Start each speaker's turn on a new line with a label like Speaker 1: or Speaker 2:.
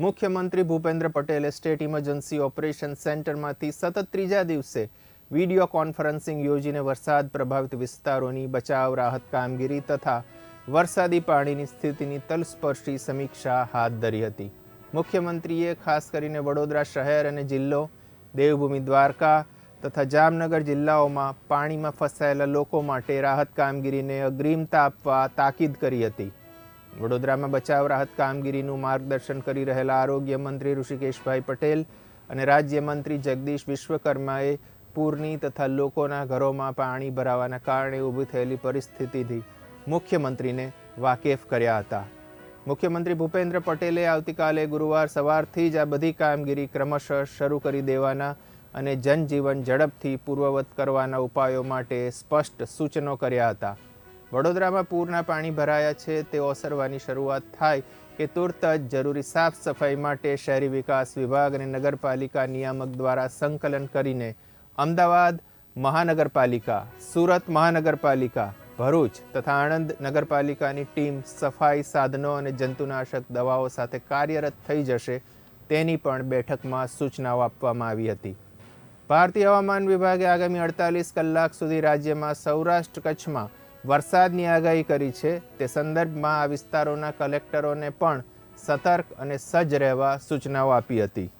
Speaker 1: મુખ્યમંત્રી ભૂપેન્દ્ર પટેલે state emergency operation સેન્ટરમાંથી સતત ત્રીજા દિવસે વીડિયો કોન્ફરન્સિંગ યોજીને વરસાદ પ્રભાવિત વિસ્તારોની બચાવ, રાહત કામગીરી તથા વરસાદી પાણીની સ્થિતિની તલસ્પર્શી સમીક્ષા હાથ ધરી હતી. મુખ્યમંત્રીએ ખાસ કરીને વડોદરા શહેર અને જિલ્લો, દેવભૂમિ દ્વારકા તથા જામનગર જિલ્લાઓમાં પાણીમાં ફસાયેલા લોકો માટે રાહત કામગીરીને અગ્રીમતા આપવા તાકીદ કરી હતી. વડોદરામાં બચાવ રાહત કામગીરીનું માર્ગદર્શન કરી રહેલા આરોગ્ય મંત્રી ઋષિકેશભાઈ પટેલ અને રાજ્યમંત્રી જગદીશ વિશ્વકર્માએ પૂરની તથા લોકોના ઘરોમાં પાણી ભરાવાના કારણે ઊભી થયેલી પરિસ્થિતિથી મુખ્યમંત્રીને વાકેફ કર્યા હતા. મુખ્યમંત્રી ભૂપેન્દ્ર પટેલે આવતીકાલે ગુરુવાર સવારથી જ આ બધી કામગીરી ક્રમશઃ શરૂ કરી દેવાના અને જનજીવન ઝડપથી પૂર્વવત કરવાના ઉપાયો માટે સ્પષ્ટ સૂચનો કર્યા હતા. વડોદરામાં પૂરના પાણી ભરાયા છે. તે ઓસરવાની શરૂઆત થાય કે તુરત જ જરૂરી સાફ સફાઈ માટે શહેરી વિકાસ વિભાગ અને નગરપાલિકા નિયામક દ્વારા સંકલન કરીને અમદાવાદ મહાનગરપાલિકા, સુરત મહાનગરપાલિકા, ભરૂચ તથા આણંદ નગરપાલિકાની ટીમ સફાઈ સાધનો અને જંતુનાશક દવાઓ સાથે કાર્યરત થઈ જશે તેની પણ બેઠકમાં સૂચનાઓ આપવામાં આવી હતી. ભારતીય હવામાન વિભાગે આગામી અડતાલીસ કલાક સુધી રાજ્યમાં સૌરાષ્ટ્ર કચ્છમાં વરસાદની આગાહી કરી છે. તે સંદર્ભમાં આ વિસ્તારોના કલેક્ટરોને પણ સતર્ક અને સજ્જ રહેવા સૂચનાઓ આપી હતી.